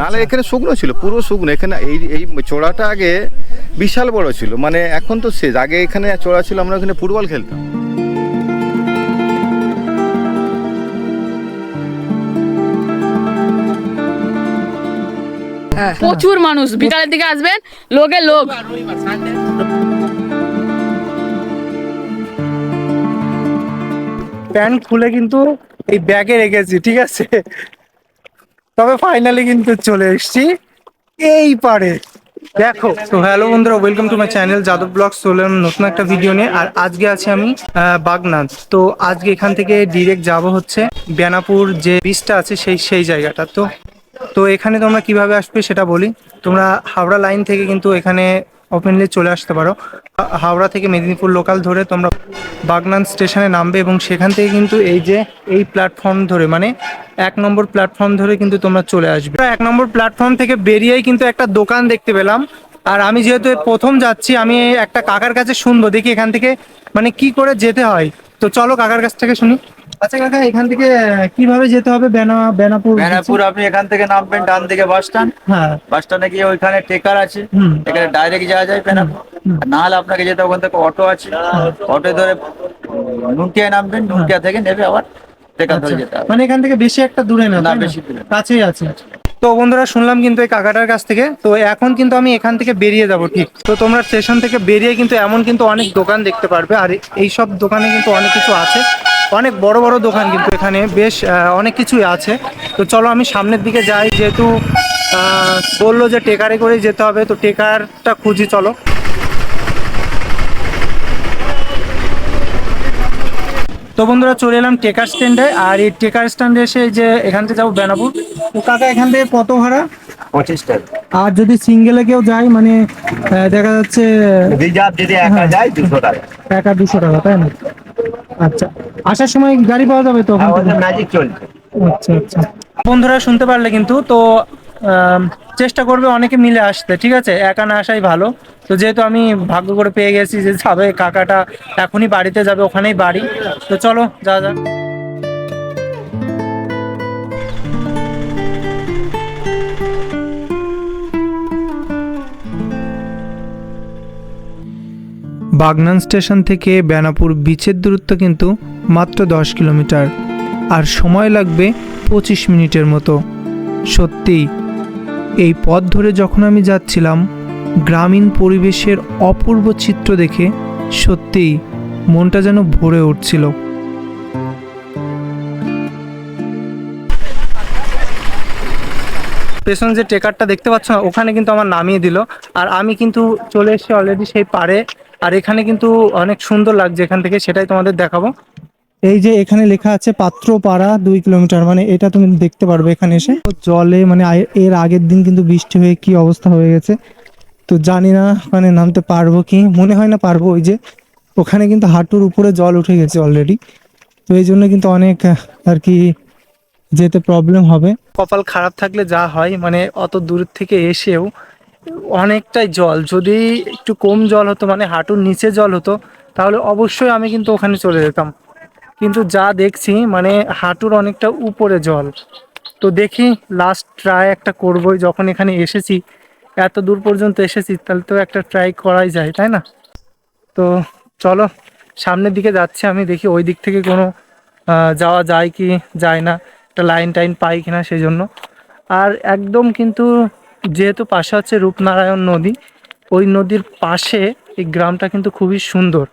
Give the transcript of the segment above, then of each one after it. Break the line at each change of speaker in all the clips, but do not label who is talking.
নাহলে এখানে শুকনো ছিল পুরো শুকনো। এখানে এই এই চোড়াটা আগে বিশাল বড় ছিল। মানে এখন তো শেষ। আগে এখানে চোড়া ছিল আমরা ওখানে ফুটবল খেলতাম।
প্রচুর মানুষ বিকালের দিকে আসবেন লোকে লোক।
প্যান্ট খুলে কিন্তু এই ব্যাগে রেখেছি ঠিক আছে? তবে ফাইনালি কিন্তু চলে এসেছি এই পারে। দেখো তো হ্যালো বন্ধুরা welcome to my channel Yadav blog চললাম নতুন একটা ভিডিও নিয়ে আর আজকে আছি আমি আহ, বাগনান। তো আজকে এখান থেকে ডিরেক্ট যাব হচ্ছে বেনাপুর যে বীজটা আছে সেই সেই জায়গাটা। তো তো এখানে তোমরা কীভাবে আসবে সেটা বলি। তোমরা হাওড়া লাইন থেকে কিন্তু এখানে ওপেনলি চলে আসতে পারো। হাওড়া থেকে মেদিনীপুর লোকাল ধরে তোমরা বাগনান স্টেশনে নামবে এবং সেখান থেকে কিন্তু এই যে এই প্ল্যাটফর্ম ধরে মানে এক নম্বর প্ল্যাটফর্ম ধরে কিন্তু তোমরা চলে আসবে। এক নম্বর প্ল্যাটফর্ম থেকে বেরিয়েই কিন্তু একটা দোকান দেখতে পেলাম। আর আমি যেহেতু প্রথম যাচ্ছি, আমি একটা কাকার কাছে শুনব, দেখি এখান থেকে মানে কি করে যেতে হয়। তো চলো কাকার কাছ থেকে শুনি। আচ্ছা কাকা এখান থেকে কীভাবে যেতে হবে? বেনা বেনাপুর
ব্যানারপুর আপনি এখান থেকে নামবেন ডান দিকে বাস স্ট্যান্ড
হ্যাঁ।
বাস স্ট্যান্ডে গিয়ে ওইখানে টেকার আছে। এখানে ডাইরেক্ট যাওয়া যায় ব্যানারপুর আর না হলে আপনাকে যেতে ওখান থেকে অটো আছে। অটো ধরে নুনটিয়ায় নামবেন নুনটিয়া থেকে নেবে আবার টেকার ধরে যেতে হবে।
মানে এখান থেকে বেশি একটা দূরে না
না, বেশি দূরে
কাছেই আছে। তো বন্ধুরা শুনলাম কিন্তু এই কাকাটার কাছ থেকে। তো এখন কিন্তু আমি এখান থেকে বেরিয়ে যাব ঠিক? তো তোমরা স্টেশন থেকে বেরিয়ে কিন্তু এমন কিন্তু অনেক দোকান দেখতে পারবে। আর এই সব দোকানে কিন্তু অনেক কিছু আছে। অনেক বড় বড় দোকান কিন্তু এখানে বেশ অনেক কিছুই আছে। তো চলো আমি সামনের দিকে যাই যেহেতু বলল যে টেকারে করে যেতে হবে তো টেকারটা খুঁজি চলো। তো বন্ধুরা চলে এলাম টেকার স্ট্যান্ডে আর এই টেকার স্ট্যান্ডে এসে যে এখান থেকে যাব বেনাপুর। তো কাকা এখান থেকে কত ভাড়া?
পঁচিশ টাকা।
আর যদি সিঙ্গেলে কেউ যায় মানে দেখা যাচ্ছে
রিজার্ভ যদি একা যায় দুশো টাকা।
একা দুশো টাকা তাই না? আচ্ছা আসার সময় গাড়ি পাওয়া যাবে তো ওখান
ম্যাজিক চলছে।
আচ্ছা আচ্ছা। বন্ধুরা শুনতে পারলে কিন্তু তো চেষ্টা করবে অনেকে মিলে আসতে ঠিক আছে? একা না আসাই ভালো। তো যেহেতু আমি ভাগ্য করে পেয়ে গেছি যে যাবে কাকাটা এখনই বাড়িতে যাবে ওখানেই বাড়ি। তো চলো যা যা বাগনান স্টেশন থেকে বেনাপুর বিচের দূরত্ব কিন্তু মাত্র দশ কিলোমিটার। আর সময় লাগবে পঁচিশ মিনিটের মতো। সত্যিই, এই পথ ধরে যখন আমি যাচ্ছিলাম, গ্রামীণ পরিবেশের অপূর্ব চিত্র দেখে সত্যিই মনটা যেন ভরে উঠছিল। পেছনে যে ট্রেকারটা দেখতে পাচ্ছ না, ওখানে কিন্তু আমার নামিয়ে দিল। আর আমি কিন্তু চলে এসেছি অলরেডি সেই পারে আর এখানে কিন্তু অনেক সুন্দর লাগছে, এখান থেকে সেটাই তোমাদের দেখাবো। এই যে এখানে লেখা আছে পাত্রপাড়া দুই কিলোমিটার মানে এটা তুমি দেখতে পারবে এখানে এসে। জলে মানে এর আগের দিন কিন্তু বৃষ্টি হয়ে কি অবস্থা হয়ে গেছে। তো জানি না মানে নামতে পারব কি? মনে হয় না পারব, ওই যে ওখানে কিন্তু হাঁটুর উপরে জল উঠে গেছে অলরেডি তো এই জন্য কিন্তু অনেক আর কি যেতে প্রবলেম হবে। কপাল খারাপ থাকলে যা হয় মানে অত দূর থেকে এসেও অনেকটাই জল। যদি একটু কম জল হতো মানে হাঁটুর নিচে জল হতো, তাহলে অবশ্যই আমি কিন্তু ওখানে চলে যেতাম। কিন্তু যা দেখছি মানে হাঁটুর অনেকটা উপরে জল। তো দেখি লাস্ট ট্রাই একটা করবোই, যখন এখানে এসেছি, এত দূর পর্যন্ত এসেছি, তাহলে তো একটা ট্রাই করাই যায়, তাই না? তো চলো, সামনের দিকে যাচ্ছি আমি, দেখি ওই দিক থেকে কোনো যাওয়া যায় কি যায় না, একটা লাইন টাইন পাই কিনা সেই জন্য। আর একদম কিন্তু যেহেতু পাশে হচ্ছে রূপনারায়ণ নদী, ওই নদীর পাশে এই গ্রামটা কিন্তু খুবই সুন্দর।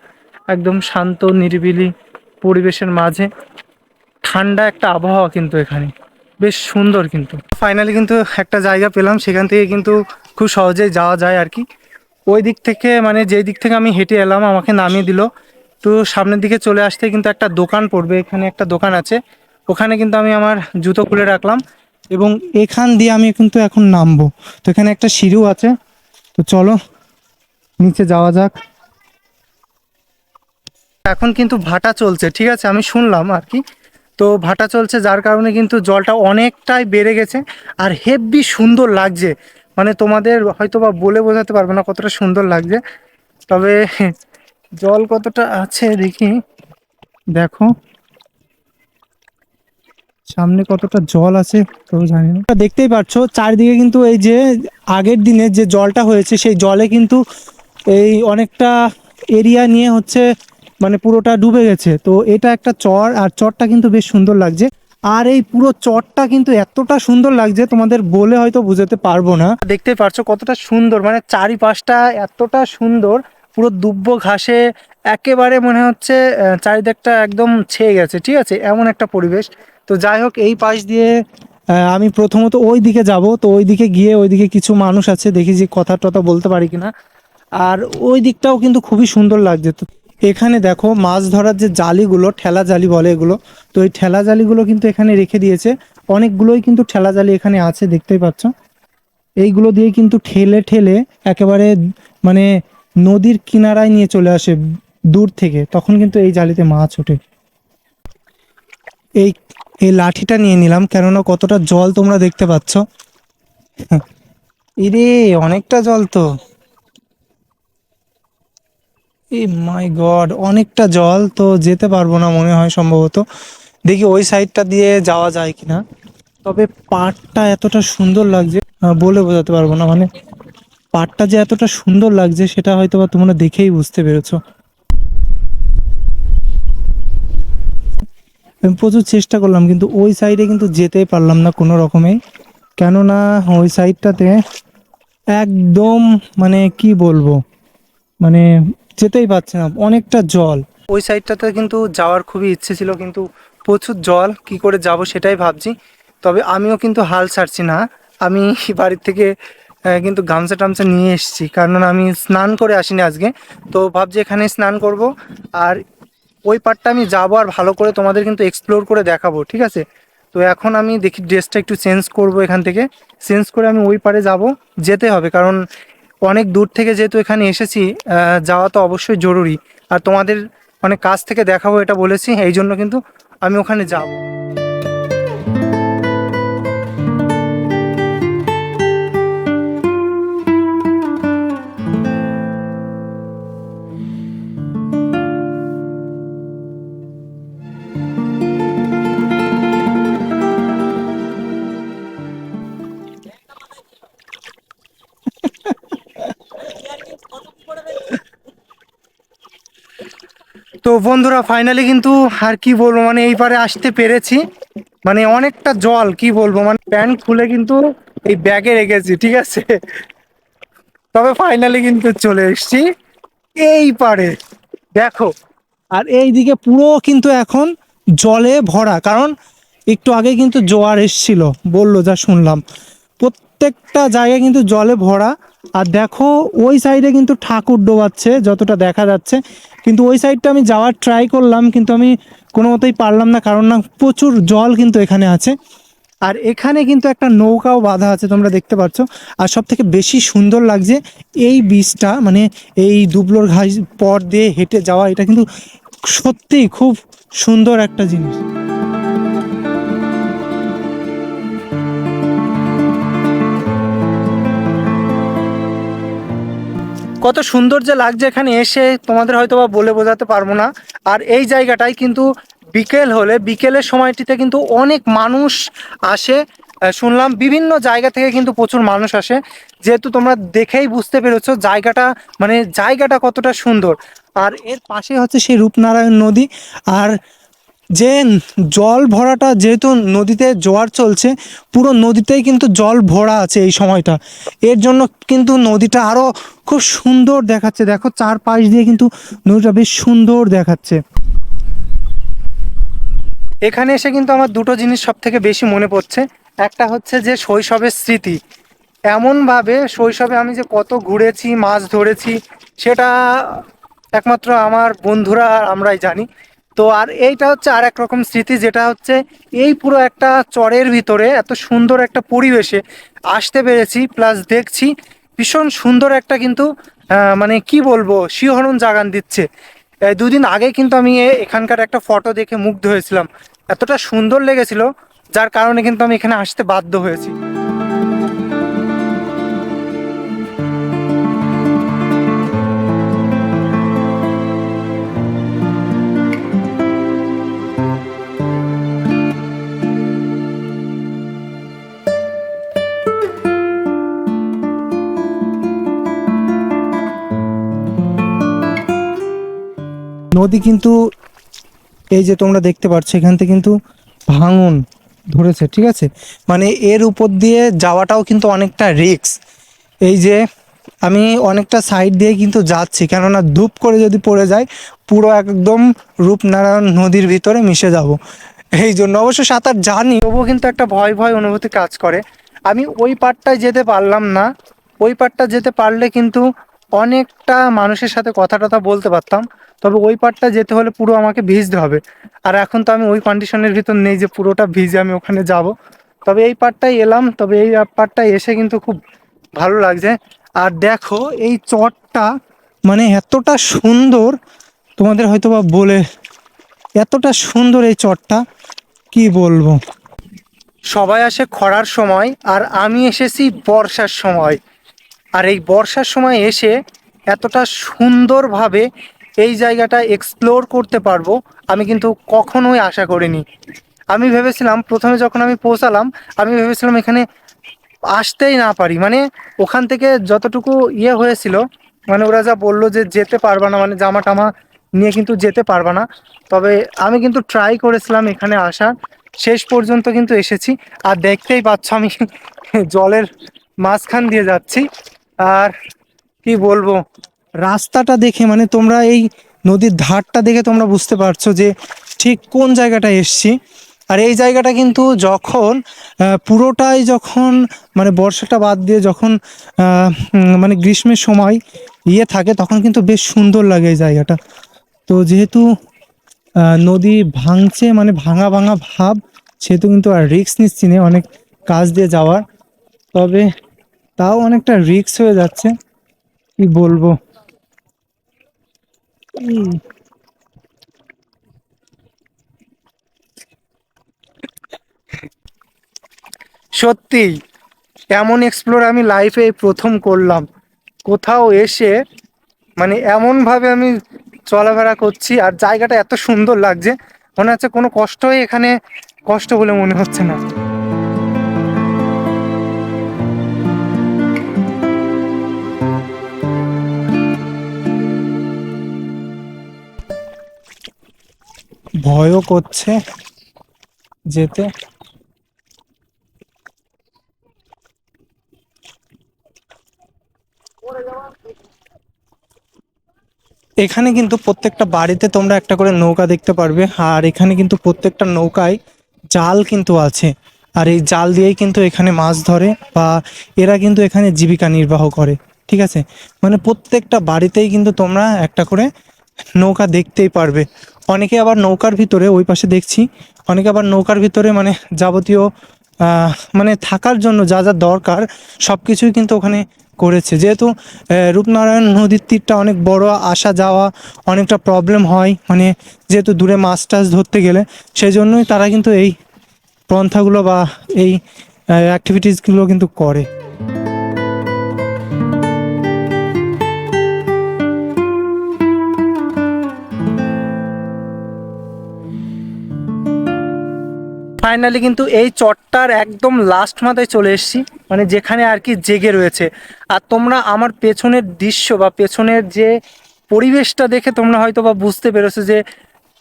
একদম শান্ত, নিরিবিলি পরিবেশের মাঝে। ঠান্ডা একটা আবহাওয়া কিন্তু এখানে। বেশ সুন্দর কিন্তু। ফাইনালি কিন্তু একটা জায়গা পেলাম, সেখান থেকে কিন্তু খুব সহজেই যাওয়া যায় আর কি। ওই দিক থেকে মানে যেই দিক থেকে আমি হেঁটে এলাম, আমাকে নামিয়ে দিল। তো সামনের দিকে চলে আসতে কিন্তু একটা দোকান পড়বে, এখানে একটা দোকান আছে। ওখানে কিন্তু আমি আমার জুতো খুলে রাখলাম। এবং এখান দিয়ে আমি কিন্তু এখন নামবো। তো এখানে একটা সিঁড়িও আছে। তো চলো, নিচে যাওয়া যাক। এখন কিন্তু ভাটা চলছে, ঠিক আছে? আমি শুনলাম আর কি। তো ভাটা চলছে যার কারণে কিন্তু জলটা অনেকটাই বেড়ে গেছে। আর হেভি সুন্দর লাগছে। মানে তোমাদের হয়তো বা বলে বোঝাতে পারবে না কতটা সুন্দর লাগছে। তবে জল কতটা আছে দেখি। দেখো। সামনে কতটা জল আছে তো জানি না। দেখতেই পাচ্ছ চারিদিকে কিন্তু এই যে আগের দিনে যে জলটা হয়েছে, সেই জলে কিন্তু এই অনেকটা এরিয়া নিয়ে হচ্ছে মানে পুরোটা ডুবে গেছে। তো এটা একটা চর, আর চরটা কিন্তু বেশ সুন্দর লাগছে। আর এই পুরো চরটা কিন্তু এতটা সুন্দর লাগছে, তোমাদের বলে হয়তো বুঝাতে পারব না। দেখতে পারছ কতটা সুন্দর মানে চারিপাশটা এতটা সুন্দর, পুরো দুব্ব ঘাসে একেবারে মনে হচ্ছে চারিদিকটা একদম ছেয়ে গেছে, ঠিক আছে? এমন একটা পরিবেশ। তো যাই হোক, এই পাশ দিয়ে আমি প্রথমত ওই দিকে যাব। তো ওই দিকে গিয়ে ওইদিকে কিছু মানুষ আছে, দেখি যে কথা টথা বলতে পারি কিনা। আর ওই দিকটাও কিন্তু খুবই সুন্দর লাগছে। তো এখানে দেখো, মাছ ধরার যে জালিগুলো, ঠেলা জালি বলে এগুলো, তো এই ঠেলা জালিগুলো কিন্তু এখানে রেখে দিয়েছে। অনেকগুলোই কিন্তু ঠেলা জালি এখানে আছে, দেখতেই পাচ্ছ। এইগুলো দিয়ে কিন্তু ঠেলে ঠেলে একেবারে মানে নদীর কিনারায় নিয়ে চলে আসে দূর থেকে। তখন কিন্তু এই জালিতে মাছ ওঠে। এই এই লাঠিটা নিয়ে নিলাম, কেননা কতটা জল তোমরা দেখতে পাচ্ছ। ইরে, অনেকটা জল তো। এই মাই গড, অনেকটা জল তো যেতে পারব না মনে হয় সম্ভবত। দেখি ওই সাইডটা দিয়ে যাওয়া যায় কিনা। তবে পাটটা এতটা সুন্দর লাগছে বলে বোঝাতে পারব না। মানে পাড়টা যে এতটা সুন্দর লাগছে, সেটা হয়তো বা তোমরা দেখেই বুঝতে পেরেছ। আমি প্রচুর চেষ্টা করলাম, কিন্তু ওই সাইডে কিন্তু যেতেই পারলাম না কোনো রকমেই কেননা ওই সাইডটাতে একদম মানে কি বলব মানে যেতেই পারছে না, অনেকটা জল। ওই সাইডটাতে কিন্তু যাওয়ার খুবই ইচ্ছে ছিল, কিন্তু প্রচুর জল, কি করে যাব সেটাই ভাবছি। তবে আমিও কিন্তু হাল ছাড়ছি না। আমি বাড়ির থেকে কিন্তু গামছা টামছা নিয়ে এসেছি, কারণ আমি স্নান করে আসিনি আজকে। তো ভাবছি এখানে স্নান করব, আর ওই পার্টটা আমি যাব আর ভালো করে তোমাদের কিন্তু এক্সপ্লোর করে দেখাবো, ঠিক আছে? তো এখন আমি দেখি ড্রেসটা একটু চেঞ্জ করব এখান থেকে। চেঞ্জ করে আমি ওই পারে যাব, যেতে হবে, কারণ অনেক দূর থেকে যেহেতু এখানে এসেছি যাওয়া তো অবশ্যই জরুরি। আর তোমাদের অনেক কাছ থেকে দেখাবো, এটা বলেছি, এই জন্য কিন্তু আমি ওখানে যাব। তো বন্ধুরা ফাইনালি কিন্তু আর কি বলব মানে এই পারে আসতে পেরেছি। মানে অনেকটা জল, কি বলব মানে প্যান্ট খুলে কিন্তু এই ব্যাগে রেখেছি, ঠিক আছে? তবে ফাইনালি কিন্তু চলে এসেছি। এই পারে, দেখো। আর এই দিকে পুরো কিন্তু এখন জলে ভরা, কারণ একটু আগে কিন্তু জোয়ার এসছিল, বলল যা শুনলাম। প্রত্যেকটা জায়গায় কিন্তু জলে ভরা। আর দেখো, ওই সাইডে কিন্তু ঠাকুর ডোবাচ্ছে, যতটা দেখা যাচ্ছে। কিন্তু ওই সাইডটা আমি যাওয়ার ট্রাই করলাম, কিন্তু আমি কোনো মতেই পারলাম না, কারণ না, প্রচুর জল কিন্তু এখানে আছে। আর এখানে কিন্তু একটা নৌকাও বাঁধা আছে, তোমরা দেখতে পাচ্ছ। আর সব থেকে বেশি সুন্দর লাগছে এই বীজটা মানে এই দুবলোর ঘাস পর দিয়ে হেঁটে যাওয়া, এটা কিন্তু সত্যিই খুব সুন্দর একটা জিনিস। কত সুন্দর যে লাগছে এখানে এসে তোমাদের হয়তো বা বলে বোঝাতে পারব না। আর এই জায়গাটায় কিন্তু বিকেল হলে, বিকেলের সময়টিতে কিন্তু অনেক মানুষ আসে। শুনলাম বিভিন্ন জায়গা থেকে কিন্তু প্রচুর মানুষ আসে। যেহেতু তোমরা দেখেই বুঝতে পেরেছ জায়গাটা মানে জায়গাটা কতটা সুন্দর। আর এর পাশে হচ্ছে সেই রূপনারায়ণ নদী। আর যে জল ভরাটা যেহেতু নদীতে জোয়ার চলছে, পুরো নদীতেই কিন্তু জল ভরা আছে এই সময়টা। এর জন্য কিন্তু নদীটা আরও খুব সুন্দর দেখাচ্ছে। দেখো চারপাশ দিয়ে কিন্তু নদীটা বেশ সুন্দর দেখাচ্ছে। এখানে এসে কিন্তু আমার দুটো জিনিস সব থেকে বেশি মনে পড়ছে। একটা হচ্ছে যে শৈশবের স্মৃতি। এমনভাবে শৈশবে আমি যে কত ঘুরেছি, মাছ ধরেছি, সেটা একমাত্র আমার বন্ধুরা আমরাই জানি। তো আর এইটা হচ্ছে আর এক রকম স্মৃতি, যেটা হচ্ছে এই পুরো একটা চরের ভিতরে এত সুন্দর একটা পরিবেশে আসতে পেরেছি প্লাস দেখছি ভীষণ সুন্দর একটা কিন্তু মানে কি বলব, শিহরণ জাগান দিচ্ছে। দুদিন আগে কিন্তু আমি এখানকার একটা ফটো দেখে মুগ্ধ হয়েছিলাম। এতটা সুন্দর লেগেছিল, যার কারণে কিন্তু আমি এখানে আসতে বাধ্য হয়েছি। নদী কিন্তু এই যে তোমরা দেখতে পাচ্ছ, এখান থেকে কিন্তু ভাঙন ধরেছে, ঠিক আছে? মানে এর উপর দিয়ে যাওয়াটাও কিন্তু অনেকটা রিস্ক এই যে আমি অনেকটা সাইড দিয়ে কিন্তু যাচ্ছি, কেননা ধূপ করে যদি পড়ে যায়, পুরো একদম রূপনারায়ণ নদীর ভিতরে মিশে যাব। এই জন্য অবশ্য সাঁতার জানি, তবুও কিন্তু একটা ভয় ভয় অনুভূতি কাজ করে। আমি ওই পারটায় যেতে পারলাম না, ওই পারটা যেতে পারলে কিন্তু অনেকটা মানুষের সাথে কথা টথা বলতে পারতাম, তবে ওই পারটা যেতে হলে পুরো আমাকে ভিজতে হবে। আর এখন তো আমি ওই কন্ডিশনের ভিতর নেই যে পুরোটা ভিজে আমি ওখানে যাব। তবে এই পারটাই এলাম, তবে এই পারটায় এসে কিন্তু খুব ভালো লাগছে। আর দেখো, এই চটটা মানে এতটা সুন্দর, তোমাদের হয়তো বা বলে এতটা সুন্দর এই চটটা, কি বলব? সবাই আসে খরার সময়, আর আমি এসেছি বর্ষার সময়। আর এই বর্ষার সময় এসে এতটা সুন্দরভাবে এই জায়গাটা এক্সপ্লোর করতে পারব, আমি কিন্তু কখনোই আশা করিনি। আমি ভেবেছিলাম প্রথমে যখন আমি পৌঁছালাম, আমি ভেবেছিলাম এখানে আসতেই না পারি। মানে ওখান থেকে যতটুকু ইয়ে হয়েছিল মানে ওরা যা বলল যে যেতে পারবা না মানে জামা টামা নিয়ে কিন্তু যেতে পারবা না। তবে আমি কিন্তু ট্রাই করেছিলাম এখানে আসার শেষ পর্যন্ত কিন্তু এসেছি। আর দেখতেই পাচ্ছ আমি জলের মাঝখান দিয়ে যাচ্ছি। আর কি বলব? রাস্তাটা দেখে মানে তোমরা এই নদীর ধারটা দেখে তোমরা বুঝতে পারছ যে ঠিক কোন জায়গাটা এসছি। আর এই জায়গাটা কিন্তু যখন পুরোটাই যখন মানে বর্ষাটা বাদ দিয়ে যখন মানে গ্রীষ্মের সময় ইয়ে থাকে, তখন কিন্তু বেশ সুন্দর লাগে এই জায়গাটা। তো যেহেতু নদী ভাঙছে মানে ভাঙা ভাঙা ভাব, সেহেতু কিন্তু আর রিস্ক নিচ্ছি না, অনেক কাজ দিয়ে যাওয়ার। তবে তাও অনেকটা রিস্ক হয়ে যাচ্ছে। কি বলব? সত্যি, এমন এক্সপ্লোর আমি লাইফে প্রথম করলাম। কোথাও এসে মানে এমনভাবে আমি চলাফেরা করছি আর জায়গাটা এত সুন্দর লাগছে, মনে হচ্ছে কোনো কষ্টই এখানে কষ্ট বলে মনে হচ্ছে না। ভয়ও করছে যেতে। এখানে কিন্তু প্রত্যেকটা বাড়িতে তোমরা একটা করে নৌকা দেখতে পারবে, আর এখানে কিন্তু প্রত্যেকটা নৌকায় জাল কিন্তু আছে, আর এই জাল দিয়েই কিন্তু এখানে মাছ ধরে বা এরা কিন্তু এখানে জীবিকা নির্বাহ করে, ঠিক আছে? মানে প্রত্যেকটা বাড়িতেই কিন্তু তোমরা একটা করে নৌকা দেখতেই পারবে। অনেকে আবার নৌকার ভিতরে ওই পাশে দেখছি, অনেকে আবার নৌকার ভিতরে মানে যাবতীয় মানে থাকার জন্য যা যা দরকার সব কিছুই কিন্তু ওখানে করেছে। যেহেতু রূপনারায়ণ নদীর তীরটা অনেক বড়, আসা যাওয়া অনেকটা প্রবলেম হয় মানে যেহেতু দূরে মাছ টাছ ধরতে গেলে সেই জন্যই তারা কিন্তু এই পন্থাগুলো বা এই অ্যাক্টিভিটিসগুলো কিন্তু করে। ফাইনালি কিন্তু এই চটটার একদম লাস্ট মাথায় চলে এসেছি মানে যেখানে আর কি জেগে রয়েছে। আর তোমরা আমার পেছনের দৃশ্য বা পেছনের যে পরিবেশটা দেখে তোমরা হয়তো বা বুঝতে পেরেছ যে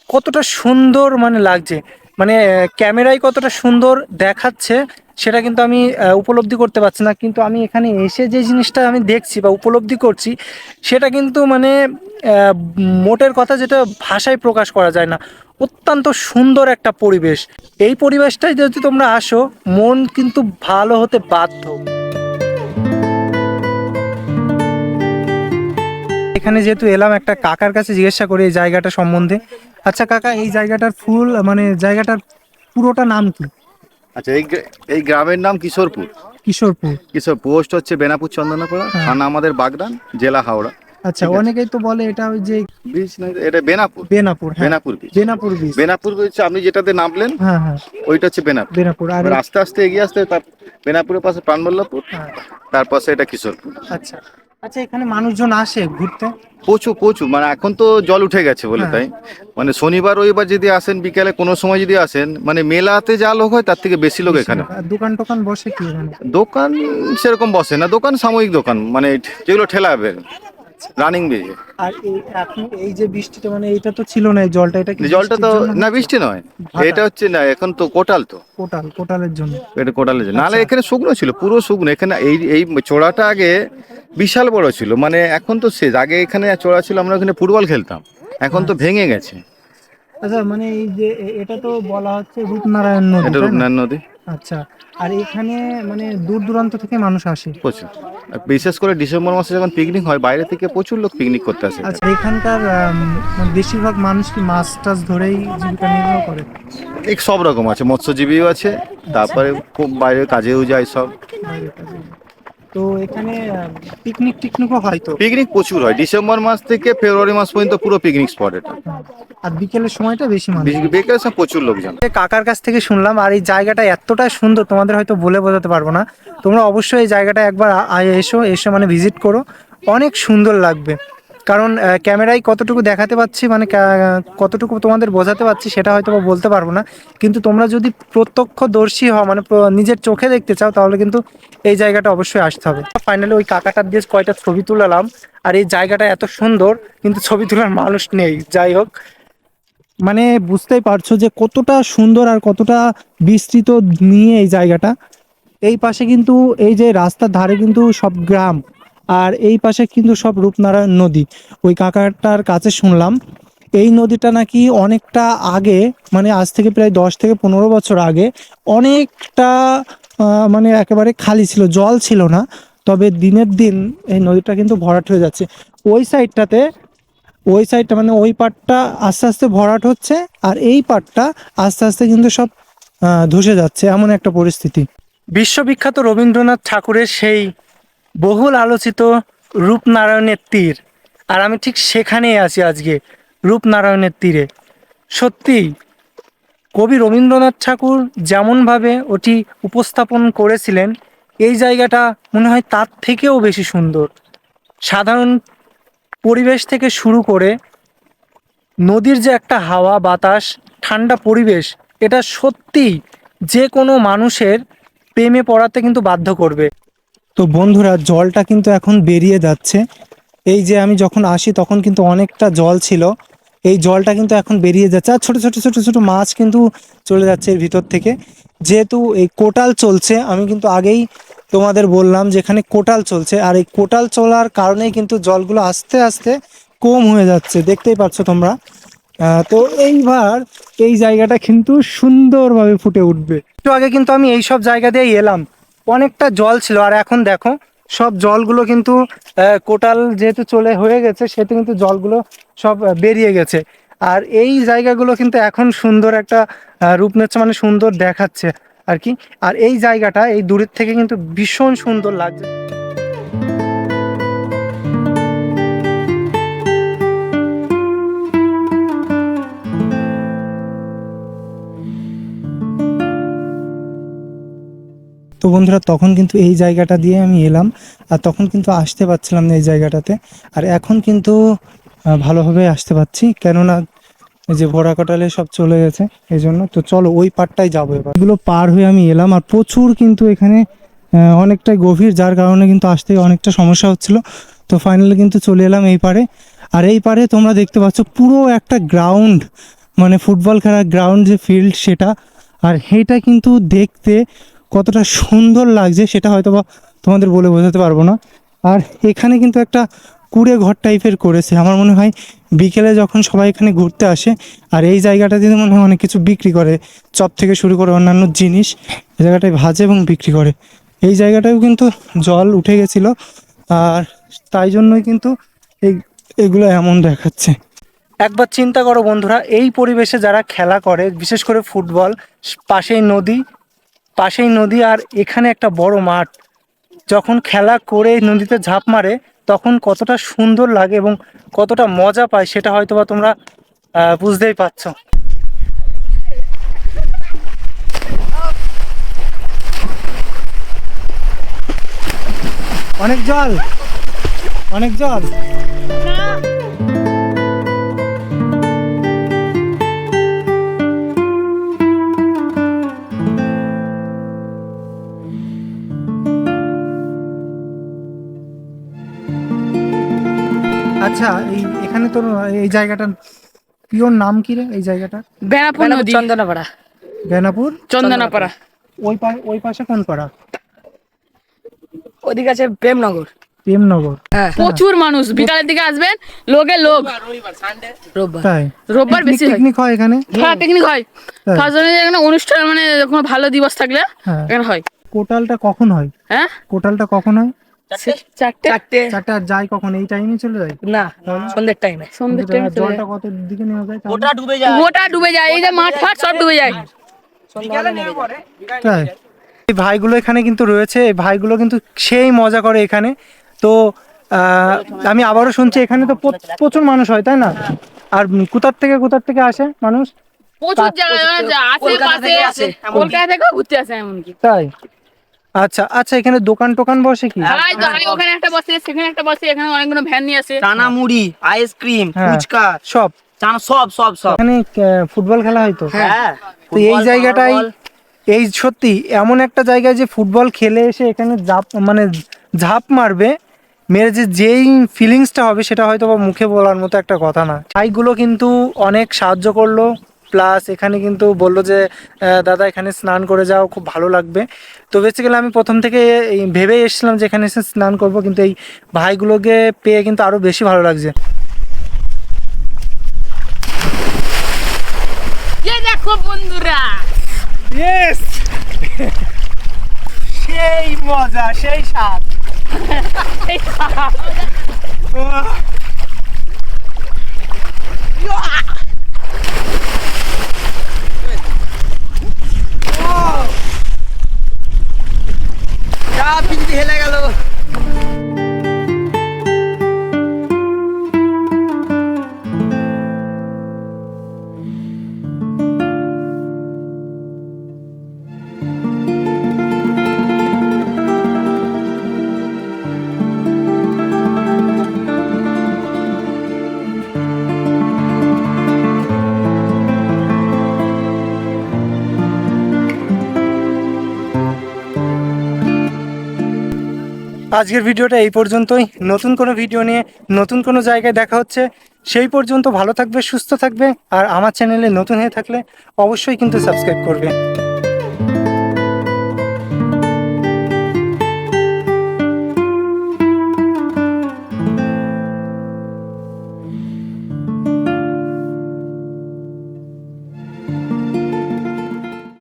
কতটা সুন্দর মানে লাগছে। মানে ক্যামেরায় কতটা সুন্দর দেখাচ্ছে। সেটা কিন্তু আমি উপলব্ধি করতে পারছি না। কিন্তু আমি এখানে এসে যে জিনিসটা আমি দেখছি বা উপলব্ধি করছি, সেটা কিন্তু মানে মোটের কথা যেটা ভাষায় প্রকাশ করা যায় না। অত্যন্ত সুন্দর একটা পরিবেশ। এই পরিবেশটাই যদি তোমরা আসো, মন কিন্তু ভালো হতে বাধ্য। এখানে যেহেতু এলাম, একটা কাকার কাছে জিজ্ঞাসা করে এই জায়গাটা সম্বন্ধে। আচ্ছা কাকা, এই জায়গাটার ফুল মানে জায়গাটার পুরোটা নাম কি?
আচ্ছা এই এই গ্রামের নাম কিশোরপুর।
কিশোরপুর।
কিশোর পোস্ট হচ্ছে বেনাপুর চন্দনাপাড়া
হ্যাঁ।
থানা আমাদের বাগদান জেলা হাওড়া।
আচ্ছা অনেকেই তো বলে এটা ওই যে
বীজ না এটা বেনাপুর।
বেনাপুর হ্যাঁ।
বেনাপুর বীজ
বেনাপুর বীজ
বেনাপুর হচ্ছে আপনি যেটাতে নামলেন
হ্যাঁ হ্যাঁ।
ওইটা হচ্ছে বেনাপুর।
বেনাপুর আর
আস্তে আস্তে এগিয়ে আসতে তার বেনাপুরের পাশে প্রাণবল্লভপুর
হ্যাঁ।
তার পাশে এটা কিশোরপুর।
আচ্ছা। আচ্ছা এখানে মানুষজন আসে ঘুরতে?
প্রচুর প্রচুর। মানে এখন তো জল উঠে গেছে বলে
হ্যাঁ।
তাই। মানে শনিবার রবিবার যদি আসেন বিকেলে কোনো সময় যদি আসেন মানে মেলাতে যা লোক হয় তার থেকে বেশি লোক এখানে।
দোকান টোকান বসে কি
দোকান সেরকম বসে না। দোকান সাময়িক দোকান। মানে যেগুলো ঠেলা বের
আচ্ছা
রানিং বেজে
আর এই এখন এই যে বৃষ্টিটা মানে এটা তো ছিল না এই জলটা এটা কি
জলটা তো না বৃষ্টি নয়। এটা হচ্ছে না এখন তো কোটাল তো।
কোটাল কোটালের জন্য।
এটা কোটালের জন্য। নাহলে
আচ্ছা।
এখানে শুকনো ছিল পুরো শুকনো। এখানে এই এই চোড়াটা আগে বিশাল বড় ছিল। মানে এখন তো শেষ। আগে এখানে চোড়া ছিল আমরা ওখানে ফুটবল খেলতাম। এখন তো ভেঙে গেছে।
আচ্ছা মানে এই যে এটা তো বলা হচ্ছে রূপনারায়ণ নদী
এটা? রূপনারায়ণ নদী।
আচ্ছা আর এখানে মানে দূর দূরান্ত থেকে মানুষ আসে?
প্রচুর। বিশেষ করে ডিসেম্বর মাসে যখন পিকনিক হয় বাইরে থেকে প্রচুর লোক পিকনিক করতে আসে।
আচ্ছা এখানকার বেশিরভাগ মানুষ কি মাছ টাছ ধরেই জীবিকা নির্বাহ করে?
এক সব রকম আছে মৎস্যজীবীও আছে তারপরে খুব বাইরে কাজেও যায় সব।
তো এখানে পিকনিক টিকনিকও হয় তো?
পিকনিক প্রচুর হয়। ডিসেম্বর মাস থেকে ফেব্রুয়ারি মাস পর্যন্ত পুরো পিকনিক স্পট এটা।
আর বিকেলের সময়টা বেশি মানুষ?
বিকেলের সময় প্রচুর লোকজন।
কাকার কাছ থেকে শুনলাম আর এই জায়গাটা এতটা সুন্দর তোমাদের হয়তো বলে বোঝাতে পারব না। তোমরা অবশ্যই এই জায়গাটা একবার এসো এসে মানে ভিজিট করো। অনেক সুন্দর লাগবে। কারণ ক্যামেরায় কতটুকু দেখাতে পাচ্ছি মানে কতটুকু তোমাদের বোঝাতে পারছি সেটা হয়তো বলতে পারব না। কিন্তু তোমরা যদি প্রত্যক্ষদর্শী হও মানে নিজের চোখে দেখতে চাও, তাহলে কিন্তু এই জায়গাটা অবশ্যই আসতে হবে। ফাইনালি ওই কাকাটার দিয়ে কয়টা ছবি তুলালাম, আর এই জায়গাটা এত সুন্দর, কিন্তু ছবি তোলার মানুষ নেই। যাই হোক মানে বুঝতেই পারছ যে কতটা সুন্দর আর কতটা বিস্তৃত নিয়ে এই জায়গাটা। এই পাশে কিন্তু এই যে রাস্তার ধারে কিন্তু সব গ্রাম আর এই পাশে কিন্তু সব রূপনারায়ণ নদী। ওই কাকাটার কাছে শুনলাম, এই নদীটা নাকি অনেকটা আগে মানে আজ থেকে প্রায় দশ থেকে পনেরো বছর আগে, অনেকটা মানে একেবারে খালি ছিল, জল ছিল না, তবে দিনের দিন এই নদীটা কিন্তু ভরাট হয়ে যাচ্ছে। ওই সাইডটাতে, ওই সাইডটা মানে ওই পাটটা আস্তে আস্তে ভরাট হচ্ছে, আর এই পাটটা আস্তে আস্তে কিন্তু সব ধসে যাচ্ছে, এমন একটা পরিস্থিতি। বিশ্ববিখ্যাত রবীন্দ্রনাথ ঠাকুরের সেই বহুল আলোচিত রূপনারায়ণের তীর। আর আমি ঠিক সেখানেই আছি আজকে, রূপনারায়ণের তীরে। সত্যি, কবি রবীন্দ্রনাথ ঠাকুর যেমনভাবে ওটি উপস্থাপন করেছিলেন, এই জায়গাটা মনে হয় তার থেকেও বেশি সুন্দর। সাধারণ পরিবেশ থেকে শুরু করে নদীর যে একটা হাওয়া, বাতাস, ঠান্ডা পরিবেশ, এটা সত্যি যে কোনো মানুষের প্রেমে পড়াতে কিন্তু বাধ্য করবে। তো বন্ধুরা, জলটা কিন্তু এখন বেরিয়ে যাচ্ছে। এই যে আমি যখন আসি, তখন কিন্তু অনেকটা জল ছিল। এই জলটা কিন্তু এখন বেরিয়ে যাচ্ছে। আর ছোট ছোট ছোট ছোট মাছ কিন্তু চলে যাচ্ছে এর ভিতর থেকে। যেহেতু এই কোটাল চলছে, আমি কিন্তু আগেই তোমাদের বললাম যে এখানে কোটাল চলছে। আর এই কোটাল চলার কারণেই কিন্তু জলগুলো আস্তে আস্তে কম হয়ে যাচ্ছে। দেখতেই পাচ্ছ তোমরা। তো এইবার এই জায়গাটা কিন্তু সুন্দরভাবে ফুটে উঠবে। একটু আগে কিন্তু আমি এই সব জায়গা দিয়ে এলাম। অনেকটা জল ছিল। আর এখন দেখো, সব জলগুলো কিন্তু কোটাল যেহেতু চলে হয়ে গেছে, সেহেতু কিন্তু জলগুলো সব বেরিয়ে গেছে। আর এই জায়গাগুলো কিন্তু এখন সুন্দর একটা রূপ নিচ্ছে মানে সুন্দর দেখাচ্ছে আর কি। আর এই জায়গাটা এই দূরের থেকে কিন্তু ভীষণ সুন্দর লাগছে। তো বন্ধুরা, তখন কিন্তু এই জায়গাটা দিয়ে আমি এলাম আর তখন কিন্তু আসতে পারছিলাম না এই জায়গাটাতে। আর এখন কিন্তু ভালোভাবে আসতে পারছি, কেননা যে ভোড়া কটালে সব চলে গেছে, এই জন্য। তো চলো, ওই পারটাই যাব এবার। এগুলো পার হয়ে আমি এলাম আর প্রচুর কিন্তু এখানে অনেকটাই গভীর, যার কারণে কিন্তু আসতে অনেকটা সমস্যা হচ্ছিল। তো ফাইনালি কিন্তু চলে এলাম এই পারে আর এই পারে তোমরা দেখতে পাচ্ছ পুরো একটা গ্রাউন্ড মানে ফুটবল খেলার গ্রাউন্ড যে ফিল্ড সেটা। আর এইটা কিন্তু দেখতে কতটা সুন্দর লাগছে সেটা হয়তো বা তোমাদের বলে বোঝাতে পারব না। আর এখানে কিন্তু একটা কুড়ে ঘর টাইপের করেছে। আমার মনে হয় বিকেলে যখন সবাই এখানে ঘুরতে আসে, আর এই জায়গাটাতে মনে হয় অনেক কিছু বিক্রি করে, চপ থেকে শুরু করে অন্যান্য জিনিস, এই জায়গাটায় ভাজে এবং বিক্রি করে। এই জায়গাটাও কিন্তু জল উঠে গেছিল, আর তাই জন্যই কিন্তু এই, এগুলো এমন দেখাচ্ছে। একবার চিন্তা করো বন্ধুরা, এই পরিবেশে যারা খেলা করে, বিশেষ করে ফুটবল, পাশেই নদী পাশেই নদী আর এখানে একটা বড় মাঠ। যখন খেলা করে নদীতে ঝাঁপ মারে, তখন কতটা সুন্দর লাগে এবং কতটা মজা পায় সেটা হয়তো বা তোমরা বুঝতেই পারছ। অনেক জল অনেক জল। আচ্ছা এই এখানে তোর এই জায়গাটার পিওর নাম কি রে? এই জায়গাটা?
বেনাপুর নদী।
চন্দনাপাড়া।
বেনাপুর?
চন্দনাপাড়া।
ওই পা ওই পাশে কোন পাড়া?
ওদিকে আছে প্রেমনগর।
প্রেমনগর।
হ্যাঁ।
প্রচুর মানুষ বিকালের দিকে আসবেন লোকে লোক।
রোববার।
বেশি হয়।
পিকনিক হয় এখানে?
হ্যাঁ পিকনিক হয়।
তাই?
তার জন্য এখানে অনুষ্ঠান মানে কোনো ভালো দিবস থাকলে
হ্যাঁ।
এখানে হয়।
কোটালটা কখন হয়?
হ্যাঁ?
কোটালটা কখন হয়?
চারটে?
চারটে?
আর যায় কখন? এই টাইমে চলে যায়?
না সন্ধ্যের টাইমে
সন্ধ্যের টাইমে
জলটা কত দিকে নেওয়া যায়
ওটা ডুবে যায়।
গোটা ডুবে যায়। এই যে মাঠ ফাট সব ডুবে যায়।
তাই। এই ভাইগুলো এখানে কিন্তু রয়েছে। এই ভাইগুলো কিন্তু সেই মজা করে এখানে। তো আহ, আমি আবারও শুনছি এখানে তো প্র- প্রচুর মানুষ হয় তাই না? আর কোথার থেকে কোথার থেকে আসে মানুষ?
প্রচুর জায়গায় আছে
কলকাতা
আশেপাশে
থেকে
আছে। কলকাতা থেকেও ঘুরতে আসে এমনকি।
তাই? আচ্ছা আচ্ছা এখানে দোকান টোকান বসে কি?
হাই ওখানে একটা বসে সেখানে একটা বসে এখানে অনেকগুলো ভ্যান নিয়ে আসে।
চানা মুড়ি আইসক্রিম
হ্যাঁ।
ফুচকা
সব।
চানা সব সব সব।
এখানে ফুটবল খেলা হয় তো?
হ্যাঁ
তো এই জায়গাটাই এই সত্যি এমন একটা জায়গায় যে ফুটবল খেলে এসে এখানে ঝাপ মানে ঝাঁপ মারবে মেরে যে যেই ফিলিংসটা হবে সেটা হয়তো বা মুখে বলার মতো একটা কথা না। ভাইগুলো কিন্তু অনেক সাহায্য করল প্লাস এখানে কিন্তু বলল যে দাদা এখানে স্নান করে যাও খুব ভালো লাগবে। তো বেসিক্যালি আমি প্রথম থেকে ভেবেই এসেছিলাম যে এখানে এসে স্নান করব কিন্তু এই ভাইগুলোকে পেয়ে কিন্তু আরও বেশি ভালো লাগছে।
দেখো বন্ধুরা।
ইয়েস সেই মজা সেই স্বাদ।
হেলে গেল।
আজকের ভিডিওটা এই পর্যন্তই। নতুন কোনো ভিডিও নিয়ে নতুন কোনো জায়গায় দেখা হচ্ছে, সেই পর্যন্ত ভালো থাকবে, সুস্থ থাকবে, আর আমার চ্যানেলে নতুন হয়ে থাকলে অবশ্যই কিন্তু সাবস্ক্রাইব করবে।